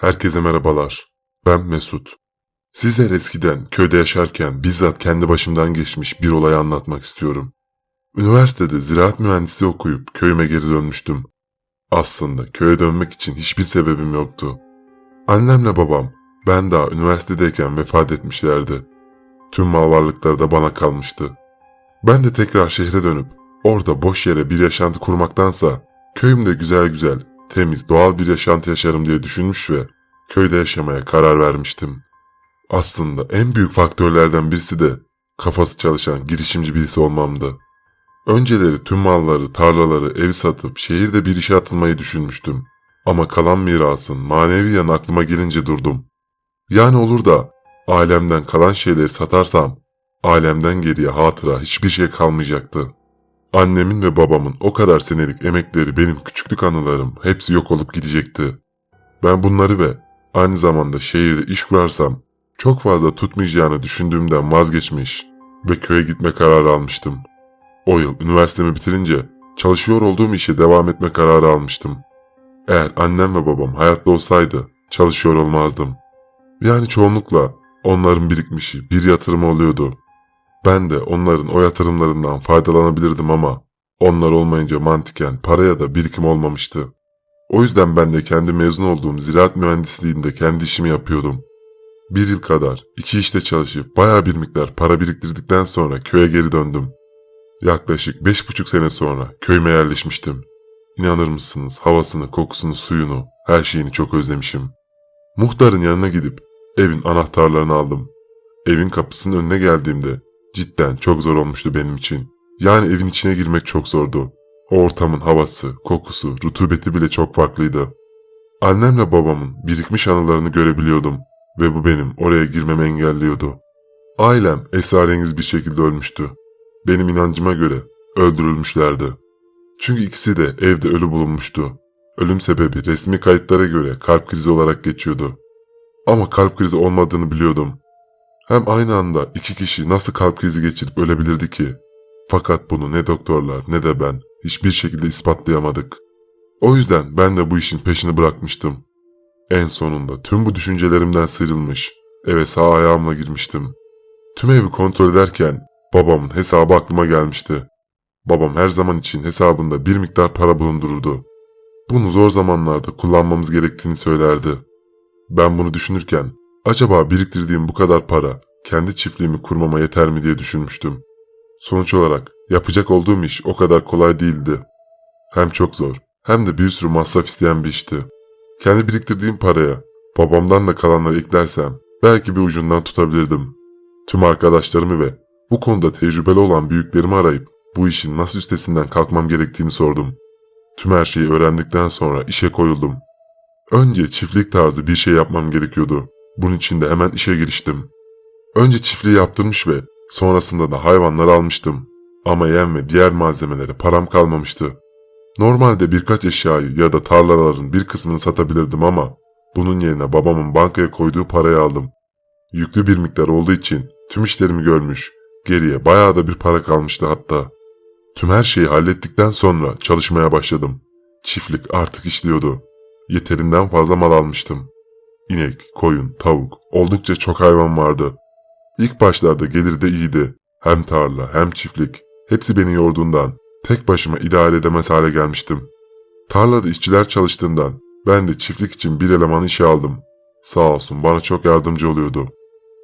Herkese merhabalar. Ben Mesut. Sizler eskiden köyde yaşarken bizzat kendi başımdan geçmiş bir olayı anlatmak istiyorum. Üniversitede ziraat mühendisliği okuyup köyüme geri dönmüştüm. Aslında köye dönmek için hiçbir sebebim yoktu. Annemle babam ben daha üniversitedeyken vefat etmişlerdi. Tüm mal varlıkları da bana kalmıştı. Ben de tekrar şehre dönüp orada boş yere bir yaşantı kurmaktansa köyümde güzel güzel, temiz, doğal bir yaşantı yaşarım diye düşünmüş ve köyde yaşamaya karar vermiştim. Aslında en büyük faktörlerden birisi de kafası çalışan girişimci birisi olmamdı. Önceleri tüm malları, tarlaları, evi satıp şehirde bir işe atılmayı düşünmüştüm. Ama kalan mirasın manevi yanı aklıma gelince durdum. Yani olur da ailemden kalan şeyleri satarsam alemden geriye hatıra hiçbir şey kalmayacaktı. Annemin ve babamın o kadar senelik emekleri benim küçüklük anılarım hepsi yok olup gidecekti. Ben bunları ve aynı zamanda şehirde iş kurarsam çok fazla tutmayacağını düşündüğümden vazgeçmiş ve köye gitme kararı almıştım. O yıl üniversitemi bitirince çalışıyor olduğum işe devam etme kararı almıştım. Eğer annem ve babam hayatta olsaydı çalışıyor olmazdım. Yani çoğunlukla onların birikmişi bir yatırımı oluyordu. Ben de onların o yatırımlarından faydalanabilirdim ama onlar olmayınca mantıken para ya da birikim olmamıştı. O yüzden ben de kendi mezun olduğum ziraat mühendisliğinde kendi işimi yapıyordum. Bir yıl kadar iki işte çalışıp baya bir miktar para biriktirdikten sonra köye geri döndüm. Yaklaşık beş buçuk sene sonra köyüme yerleşmiştim. İnanır mısınız havasını, kokusunu, suyunu, her şeyini çok özlemişim. Muhtarın yanına gidip evin anahtarlarını aldım. Evin kapısının önüne geldiğimde cidden çok zor olmuştu benim için. Yani evin içine girmek çok zordu. O ortamın havası, kokusu, rutubeti bile çok farklıydı. Annemle babamın birikmiş anılarını görebiliyordum ve bu benim oraya girmemi engelliyordu. Ailem esrarengiz bir şekilde ölmüştü. Benim inancıma göre öldürülmüşlerdi. Çünkü ikisi de evde ölü bulunmuştu. Ölüm sebebi resmi kayıtlara göre kalp krizi olarak geçiyordu. Ama kalp krizi olmadığını biliyordum. Hem aynı anda iki kişi nasıl kalp krizi geçirip ölebilirdi ki? Fakat bunu ne doktorlar ne de ben hiçbir şekilde ispatlayamadık. O yüzden ben de bu işin peşini bırakmıştım. En sonunda tüm bu düşüncelerimden sıyrılmış, eve sağ ayağımla girmiştim. Tüm evi kontrol ederken babamın hesabı aklıma gelmişti. Babam her zaman için hesabında bir miktar para bulundururdu. Bunu zor zamanlarda kullanmamız gerektiğini söylerdi. Ben bunu düşünürken acaba biriktirdiğim bu kadar para kendi çiftliğimi kurmama yeter mi diye düşünmüştüm. Sonuç olarak yapacak olduğum iş o kadar kolay değildi. Hem çok zor hem de bir sürü masraf isteyen bir işti. Kendi biriktirdiğim paraya babamdan da kalanları eklersem belki bir ucundan tutabilirdim. Tüm arkadaşlarımı ve bu konuda tecrübeli olan büyüklerimi arayıp bu işin nasıl üstesinden kalkmam gerektiğini sordum. Tüm her şeyi öğrendikten sonra işe koyuldum. Önce çiftlik tarzı bir şey yapmam gerekiyordu. Bunun için de hemen işe giriştim. Önce çiftliği yaptırmış ve sonrasında da hayvanları almıştım. Ama yem ve diğer malzemelere param kalmamıştı. Normalde birkaç eşyayı ya da tarlaların bir kısmını satabilirdim ama bunun yerine babamın bankaya koyduğu parayı aldım. Yüklü bir miktar olduğu için tüm işlerimi görmüş, geriye bayağı da bir para kalmıştı hatta. Tüm her şeyi hallettikten sonra çalışmaya başladım. Çiftlik artık işliyordu. Yeterinden fazla mal almıştım. İnek, koyun, tavuk, oldukça çok hayvan vardı. İlk başlarda gelir de iyiydi. Hem tarla hem çiftlik. Hepsi beni yorduğundan tek başıma idare edemez hale gelmiştim. Tarlada işçiler çalıştığından ben de çiftlik için bir eleman işe aldım. Sağ olsun bana çok yardımcı oluyordu.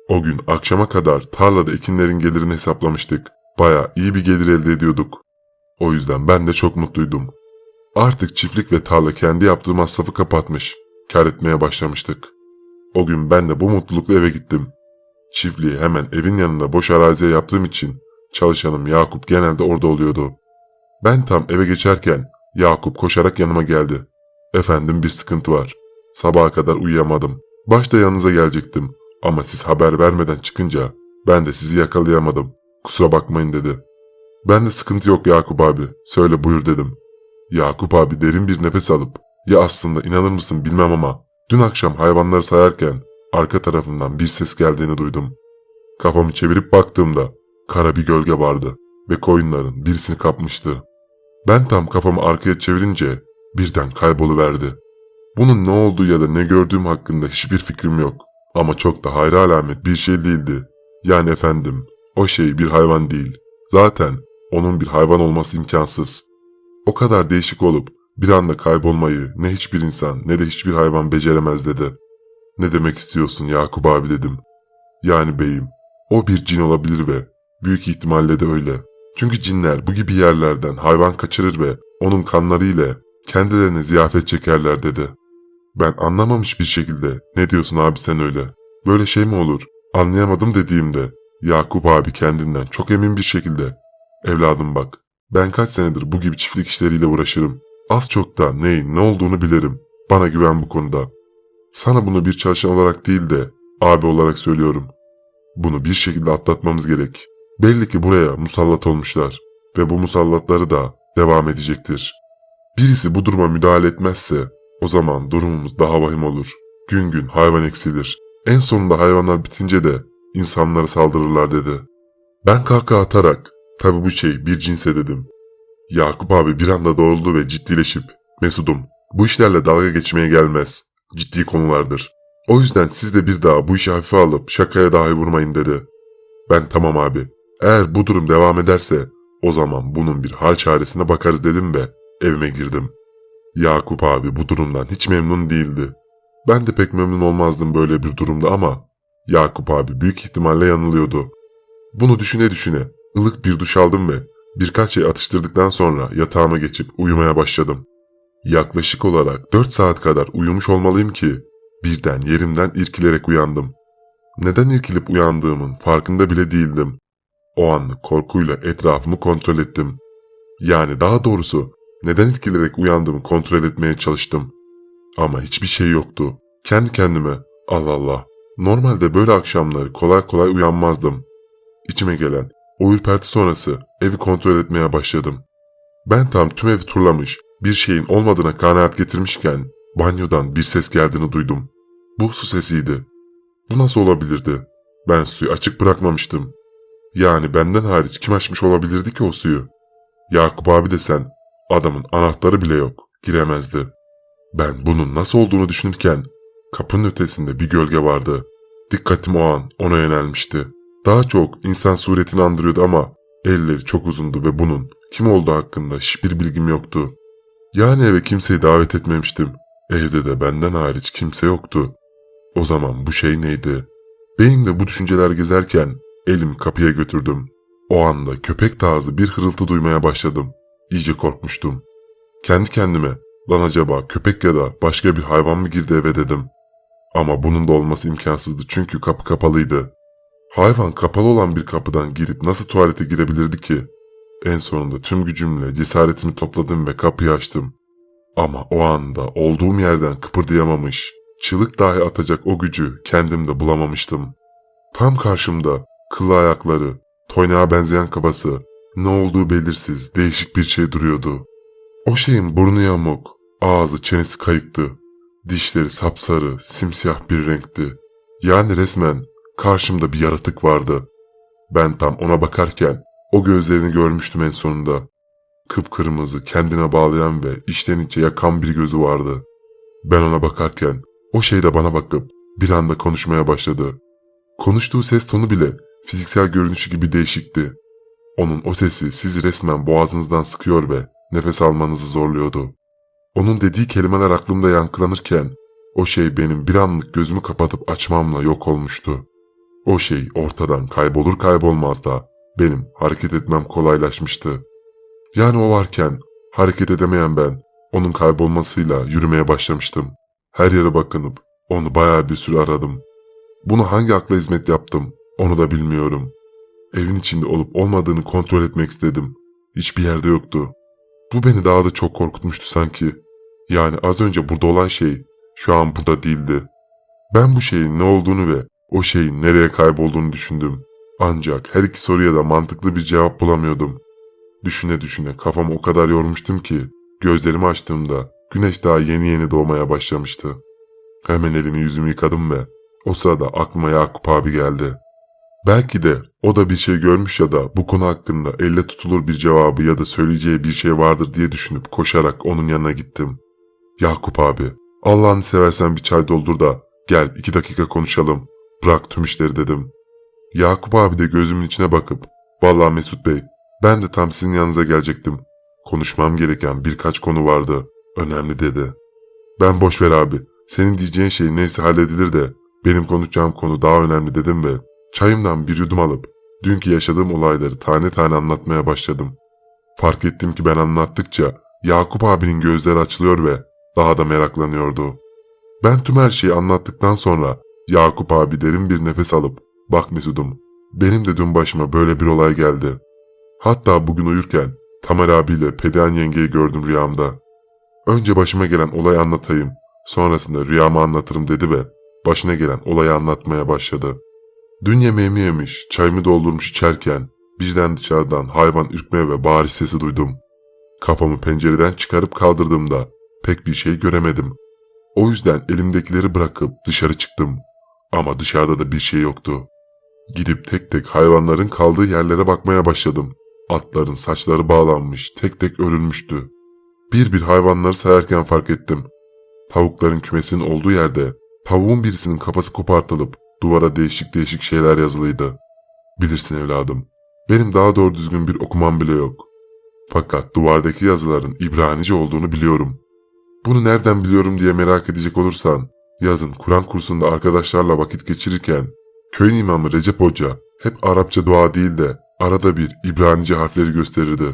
O gün akşama kadar tarlada ekinlerin gelirini hesaplamıştık. Baya iyi bir gelir elde ediyorduk. O yüzden ben de çok mutluydum. Artık çiftlik ve tarla kendi yaptığı masrafı kapatmış. Kar etmeye başlamıştık. O gün ben de bu mutlulukla eve gittim. Çiftliği hemen evin yanında boş araziye yaptığım için çalışanım Yakup genelde orada oluyordu. Ben tam eve geçerken Yakup koşarak yanıma geldi. Efendim bir sıkıntı var. Sabaha kadar uyuyamadım. Başta yanınıza gelecektim ama siz haber vermeden çıkınca ben de sizi yakalayamadım. Kusura bakmayın dedi. Ben de sıkıntı yok Yakup abi. Söyle buyur dedim. Yakup abi derin bir nefes alıp ya aslında inanır mısın bilmem ama dün akşam hayvanları sayarken arka tarafından bir ses geldiğini duydum. Kafamı çevirip baktığımda kara bir gölge vardı ve koyunların birisini kapmıştı. Ben tam kafamı arkaya çevirince birden kayboluverdi. Bunun ne olduğu ya da ne gördüğüm hakkında hiçbir fikrim yok. Ama çok da hayra alamet bir şey değildi. Yani efendim, o şey bir hayvan değil. Zaten onun bir hayvan olması imkansız. O kadar değişik olup bir anda kaybolmayı ne hiçbir insan ne de hiçbir hayvan beceremez dedi. Ne demek istiyorsun Yakup abi dedim. Yani beyim, o bir cin olabilir ve büyük ihtimalle de öyle. Çünkü cinler bu gibi yerlerden hayvan kaçırır ve onun kanları ile kendilerine ziyafet çekerler dedi. Ben anlamamış bir şekilde ne diyorsun abi sen öyle? Böyle şey mi olur? Anlayamadım dediğimde Yakup abi kendinden çok emin bir şekilde Evladım bak ben kaç senedir bu gibi çiftlik işleriyle uğraşırım. Az çok da neyin ne olduğunu bilirim. Bana güven bu konuda. Sana bunu bir çalışan olarak değil de abi olarak söylüyorum. Bunu bir şekilde atlatmamız gerek. Belli ki buraya musallat olmuşlar ve bu musallatları da devam edecektir. Birisi bu duruma müdahale etmezse o zaman durumumuz daha vahim olur. Gün gün hayvan eksilir. En sonunda hayvanlar bitince de insanlara saldırırlar dedi. Ben kahkaha atarak tabi bu şey bir cinse dedim. Yakup abi bir anda doğruldu ve ciddileşip Mesudum bu işlerle dalga geçmeye gelmez. Ciddi konulardır. O yüzden siz de bir daha bu işi hafife alıp şakaya dahi vurmayın dedi. Ben tamam abi. Eğer bu durum devam ederse o zaman bunun bir hal çaresine bakarız dedim ve evime girdim. Yakup abi bu durumdan hiç memnun değildi. Ben de pek memnun olmazdım böyle bir durumda ama Yakup abi büyük ihtimalle yanılıyordu. Bunu düşüne düşüne ılık bir duş aldım ve birkaç şey atıştırdıktan sonra yatağıma geçip uyumaya başladım. Yaklaşık olarak 4 saat kadar uyumuş olmalıyım ki birden yerimden irkilerek uyandım. Neden irkilip uyandığımın farkında bile değildim. O anlık korkuyla etrafımı kontrol ettim. Yani daha doğrusu neden irkilerek uyandığımı kontrol etmeye çalıştım. Ama hiçbir şey yoktu. Kendi kendime Allah Allah normalde böyle akşamları kolay kolay uyanmazdım. İçime gelen o ürperti sonrası evi kontrol etmeye başladım. Ben tam tüm evi turlamış bir şeyin olmadığına kanaat getirmişken banyodan bir ses geldiğini duydum. Bu su sesiydi. Bu nasıl olabilirdi? Ben suyu açık bırakmamıştım. Yani benden hariç kim açmış olabilirdi ki o suyu? Yakup abi desen adamın anahtarı bile yok. Giremezdi. Ben bunun nasıl olduğunu düşünürken kapının ötesinde bir gölge vardı. Dikkatim o an ona yönelmişti. Daha çok insan suretini andırıyordu ama elleri çok uzundu ve bunun kim olduğu hakkında hiçbir bilgim yoktu. Yani eve kimseyi davet etmemiştim. Evde de benden hariç kimse yoktu. O zaman bu şey neydi? Beynimde bu düşünceler gezerken elim kapıya götürdüm. O anda köpek tarzı bir hırıltı duymaya başladım. İyice korkmuştum. Kendi kendime lan acaba köpek ya da başka bir hayvan mı girdi eve dedim. Ama bunun da olması imkansızdı çünkü kapı kapalıydı. Hayvan kapalı olan bir kapıdan girip nasıl tuvalete girebilirdi ki? En sonunda tüm gücümle cesaretimi topladım ve kapıyı açtım. Ama o anda olduğum yerden kıpırdayamamış, çığlık dahi atacak o gücü kendimde bulamamıştım. Tam karşımda kıllı ayakları, toynağa benzeyen kafası, ne olduğu belirsiz değişik bir şey duruyordu. O şeyin burnu yamuk, ağzı çenesi kayıktı. Dişleri sapsarı, simsiyah bir renkti. Yani resmen karşımda bir yaratık vardı. Ben tam ona bakarken o gözlerini görmüştüm en sonunda. Kıpkırmızı, kendine bağlayan ve içten içe yakan bir gözü vardı. Ben ona bakarken o şey de bana bakıp bir anda konuşmaya başladı. Konuştuğu ses tonu bile fiziksel görünüşü gibi değişikti. Onun o sesi sizi resmen boğazınızdan sıkıyor ve nefes almanızı zorluyordu. Onun dediği kelimeler aklımda yankılanırken o şey benim bir anlık gözümü kapatıp açmamla yok olmuştu. O şey ortadan kaybolur kaybolmaz da benim hareket etmem kolaylaşmıştı. Yani o varken hareket edemeyen ben onun kaybolmasıyla yürümeye başlamıştım. Her yere bakınıp onu bayağı bir süre aradım. Bunu hangi akla hizmet yaptım onu da bilmiyorum. Evin içinde olup olmadığını kontrol etmek istedim. Hiçbir yerde yoktu. Bu beni daha da çok korkutmuştu sanki. Yani az önce burada olan şey şu an burada değildi. Ben bu şeyin ne olduğunu ve o şeyin nereye kaybolduğunu düşündüm. Ancak her iki soruya da mantıklı bir cevap bulamıyordum. Düşüne düşüne kafamı o kadar yormuştum ki gözlerimi açtığımda güneş daha yeni yeni doğmaya başlamıştı. Hemen elimi yüzümü yıkadım ve o sırada aklıma Yakup abi geldi. Belki de o da bir şey görmüş ya da bu konu hakkında elle tutulur bir cevabı ya da söyleyeceği bir şey vardır diye düşünüp koşarak onun yanına gittim. Yakup abi, Allah'ını seversen bir çay doldur da gel iki dakika konuşalım. Bırak tüm işleri dedim. Yakup abi de gözümün içine bakıp Vallahi Mesut Bey ben de tam sizin yanınıza gelecektim. Konuşmam gereken birkaç konu vardı. Önemli dedi. Ben boş ver abi. Senin diyeceğin şey neyse halledilir de benim konuşacağım konu daha önemli dedim ve çayımdan bir yudum alıp dünkü yaşadığım olayları tane tane anlatmaya başladım. Fark ettim ki ben anlattıkça Yakup abinin gözleri açılıyor ve daha da meraklanıyordu. Ben tüm her şeyi anlattıktan sonra Yakup abi derin bir nefes alıp bak Mesud'um benim de dün başıma böyle bir olay geldi. Hatta bugün uyurken Tamer abiyle Pedihan yengeyi gördüm rüyamda. Önce başıma gelen olayı anlatayım, sonrasında rüyamı anlatırım dedi ve başına gelen olayı anlatmaya başladı. Dün yemeğimi yemiş, çayımı doldurmuş içerken birden dışarıdan hayvan ürkme ve bağırış sesi duydum. Kafamı pencereden çıkarıp kaldırdığımda pek bir şey göremedim. O yüzden elimdekileri bırakıp dışarı çıktım. Ama dışarıda da bir şey yoktu. Gidip tek tek hayvanların kaldığı yerlere bakmaya başladım. Atların saçları bağlanmış, tek tek örülmüştü. Bir bir hayvanları sayarken fark ettim. Tavukların kümesinin olduğu yerde tavuğun birisinin kafası kopartılıp duvara değişik değişik şeyler yazılıydı. Bilirsin evladım, benim daha doğru düzgün bir okumam bile yok. Fakat duvardaki yazıların İbranice olduğunu biliyorum. Bunu nereden biliyorum diye merak edecek olursan, yazın Kur'an kursunda arkadaşlarla vakit geçirirken Köyün imamı Recep Hoca hep Arapça dua değil de arada bir İbranice harfleri gösterirdi.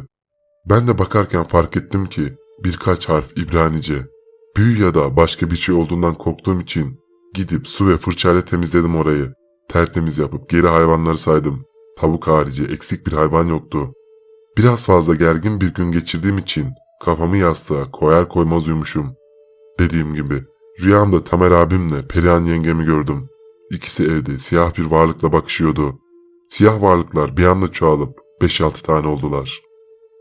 Ben de bakarken fark ettim ki birkaç harf İbranice. Büyü ya da başka bir şey olduğundan korktuğum için gidip su ve fırçayla temizledim orayı. Tertemiz yapıp geri hayvanları saydım. Tavuk harici eksik bir hayvan yoktu. Biraz fazla gergin bir gün geçirdiğim için kafamı yastığa koyar koymaz uyumuşum. Dediğim gibi rüyamda Tamer abimle Perihan yengemi gördüm. İkisi evde siyah bir varlıkla bakışıyordu. Siyah varlıklar bir anda çoğalıp 5-6 tane oldular.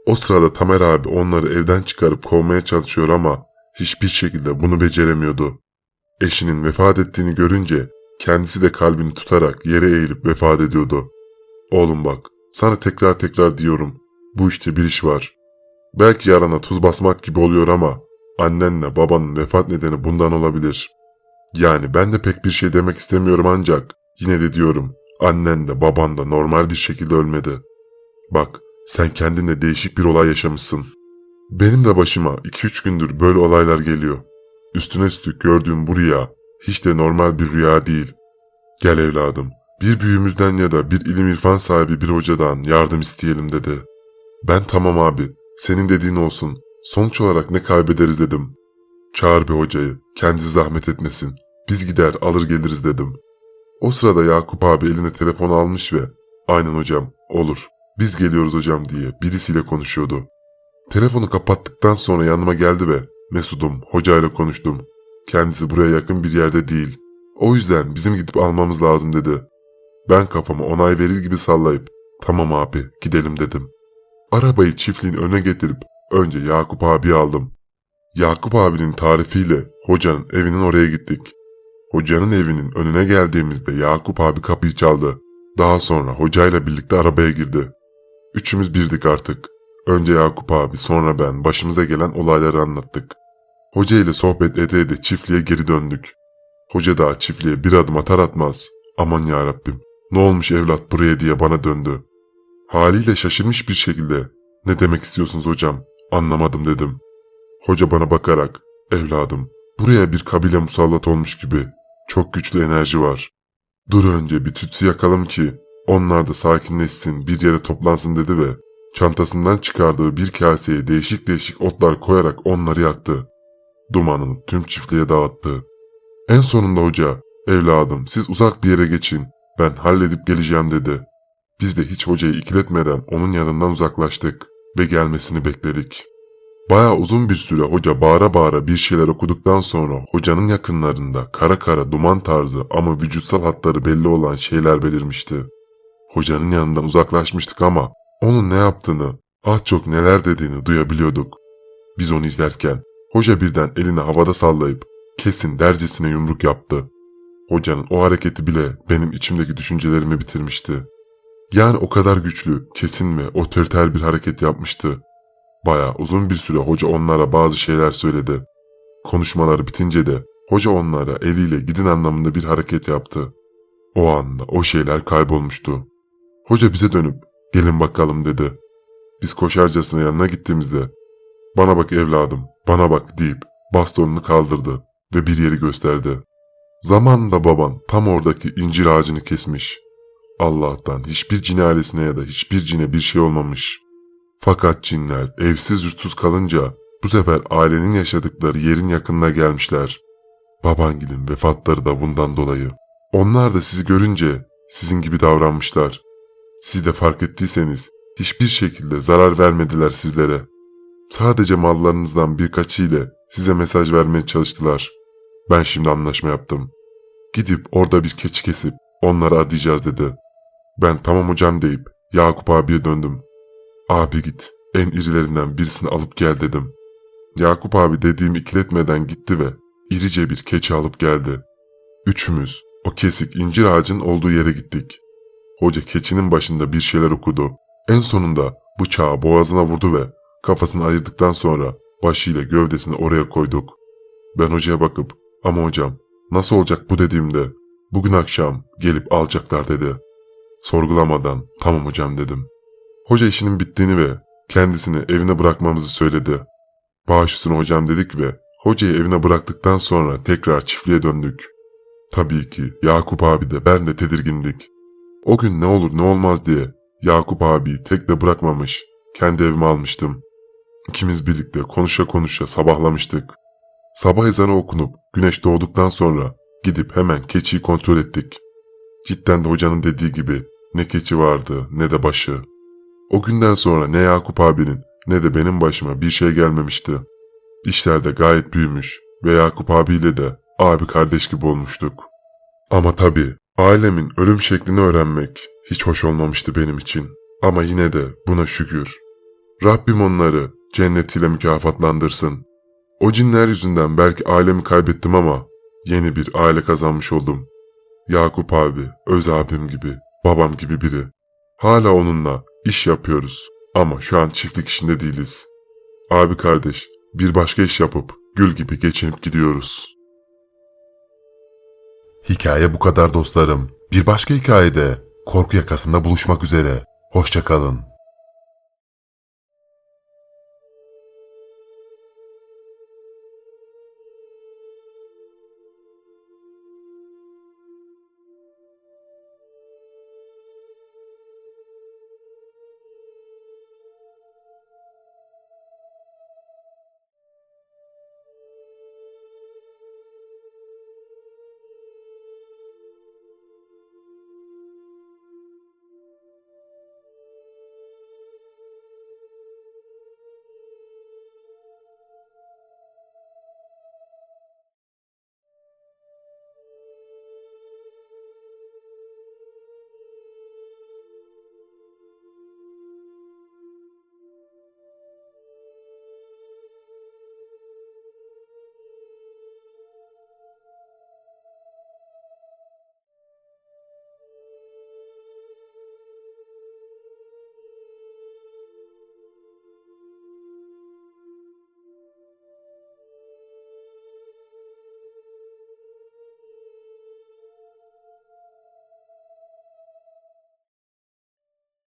O sırada Tamer abi onları evden çıkarıp kovmaya çalışıyor ama hiçbir şekilde bunu beceremiyordu. Eşinin vefat ettiğini görünce kendisi de kalbini tutarak yere eğilip vefat ediyordu. Oğlum bak sana tekrar tekrar diyorum bu işte bir iş var. Belki yarana tuz basmak gibi oluyor ama annenle babanın vefat nedeni bundan olabilir. Yani ben de pek bir şey demek istemiyorum ancak yine de diyorum annen de baban da normal bir şekilde ölmedi. Bak sen kendinle değişik bir olay yaşamışsın. Benim de başıma 2-3 gündür böyle olaylar geliyor. Üstüne üstlük gördüğüm bu rüya hiç de normal bir rüya değil. Gel evladım bir büyüğümüzden ya da bir ilim irfan sahibi bir hocadan yardım isteyelim dedi. Ben tamam abi senin dediğin olsun sonuç olarak ne kaybederiz dedim. Çağır bir hocayı, kendisi zahmet etmesin. Biz gider alır geliriz dedim. O sırada Yakup abi eline telefon almış ve aynen hocam olur biz geliyoruz hocam diye birisiyle konuşuyordu. Telefonu kapattıktan sonra yanıma geldi ve Mesud'um hocayla konuştum. Kendisi buraya yakın bir yerde değil. O yüzden bizim gidip almamız lazım dedi. Ben kafamı onay verir gibi sallayıp tamam abi gidelim dedim. Arabayı çiftliğin önüne getirip önce Yakup abi aldım. Yakup abinin tarifiyle hocanın evinin oraya gittik. Hocanın evinin önüne geldiğimizde Yakup abi kapıyı çaldı. Daha sonra hocayla birlikte arabaya girdi. Üçümüz birdik artık. Önce Yakup abi sonra ben başımıza gelen olayları anlattık. Hoca ile sohbet ede ede çiftliğe geri döndük. Hoca daha çiftliğe bir adım atar atmaz. Aman ya Rabbim ne olmuş evlat buraya diye bana döndü. Haliyle şaşırmış bir şekilde ne demek istiyorsunuz hocam anlamadım dedim. Hoca bana bakarak, evladım buraya bir kabile musallat olmuş gibi çok güçlü enerji var. Dur önce bir tütsü yakalım ki onlar da sakinleşsin bir yere toplansın dedi ve çantasından çıkardığı bir kaseye değişik değişik otlar koyarak onları yaktı. Dumanını tüm çiftliğe dağıttı. En sonunda hoca, evladım siz uzak bir yere geçin ben halledip geleceğim dedi. Biz de hiç hocayı ikiletmeden onun yanından uzaklaştık ve gelmesini bekledik. Baya uzun bir süre hoca bağıra bağıra bir şeyler okuduktan sonra hocanın yakınlarında kara kara duman tarzı ama vücutsal hatları belli olan şeyler belirmişti. Hocanın yanından uzaklaşmıştık ama onun ne yaptığını, az çok neler dediğini duyabiliyorduk. Biz onu izlerken hoca birden elini havada sallayıp kesin dercesine yumruk yaptı. Hocanın o hareketi bile benim içimdeki düşüncelerimi bitirmişti. Yani o kadar güçlü, kesin ve otoriter bir hareket yapmıştı. Baya uzun bir süre hoca onlara bazı şeyler söyledi. Konuşmaları bitince de hoca onlara eliyle gidin anlamında bir hareket yaptı. O anda o şeyler kaybolmuştu. Hoca bize dönüp gelin bakalım dedi. Biz koşarcasına yanına gittiğimizde bana bak evladım bana bak deyip bastonunu kaldırdı ve bir yeri gösterdi. Zamanında baban tam oradaki incir ağacını kesmiş. Allah'tan hiçbir cin ailesine ya da hiçbir cine bir şey olmamış. Fakat cinler evsiz yurtsuz kalınca bu sefer ailenin yaşadıkları yerin yakınına gelmişler. Babangilin vefatları da bundan dolayı. Onlar da sizi görünce sizin gibi davranmışlar. Siz de fark ettiyseniz hiçbir şekilde zarar vermediler sizlere. Sadece mallarınızdan birkaçı ile size mesaj vermeye çalıştılar. Ben şimdi anlaşma yaptım. Gidip orada bir keçi kesip onlara adayacağız dedi. Ben tamam hocam deyip Yakup abiye döndüm. Abi git en irilerinden birisini alıp gel dedim. Yakup abi dediğimi ikiletmeden gitti ve irice bir keçi alıp geldi. Üçümüz o kesik incir ağacın olduğu yere gittik. Hoca keçinin başında bir şeyler okudu. En sonunda bıçağı boğazına vurdu ve kafasını ayırdıktan sonra başıyla gövdesini oraya koyduk. Ben hocaya bakıp ama hocam nasıl olacak bu dediğimde bugün akşam gelip alacaklar dedi. Sorgulamadan tamam hocam dedim. Hoca işinin bittiğini ve kendisini evine bırakmamızı söyledi. Bağış üstüne hocam dedik ve hocayı evine bıraktıktan sonra tekrar çiftliğe döndük. Tabii ki Yakup abi de ben de tedirgindik. O gün ne olur ne olmaz diye Yakup abiyi tek de bırakmamış, kendi evime almıştım. İkimiz birlikte konuşa konuşa sabahlamıştık. Sabah ezanı okunup güneş doğduktan sonra gidip hemen keçiyi kontrol ettik. Cidden de hocanın dediği gibi ne keçi vardı ne de başı. O günden sonra ne Yakup abinin ne de benim başıma bir şey gelmemişti. İşler de gayet büyümüş ve Yakup abiyle de abi kardeş gibi olmuştuk. Ama tabii ailemin ölüm şeklini öğrenmek hiç hoş olmamıştı benim için. Ama yine de buna şükür. Rabbim onları cennetiyle mükafatlandırsın. O cinler yüzünden belki ailemi kaybettim ama yeni bir aile kazanmış oldum. Yakup abi, öz abim gibi, babam gibi biri. Hala onunla iş yapıyoruz ama şu an çiftlik işinde değiliz. Abi kardeş, bir başka iş yapıp gül gibi geçinip gidiyoruz. Hikaye bu kadar dostlarım. Bir başka hikayede korku yakasında buluşmak üzere. Hoşçakalın.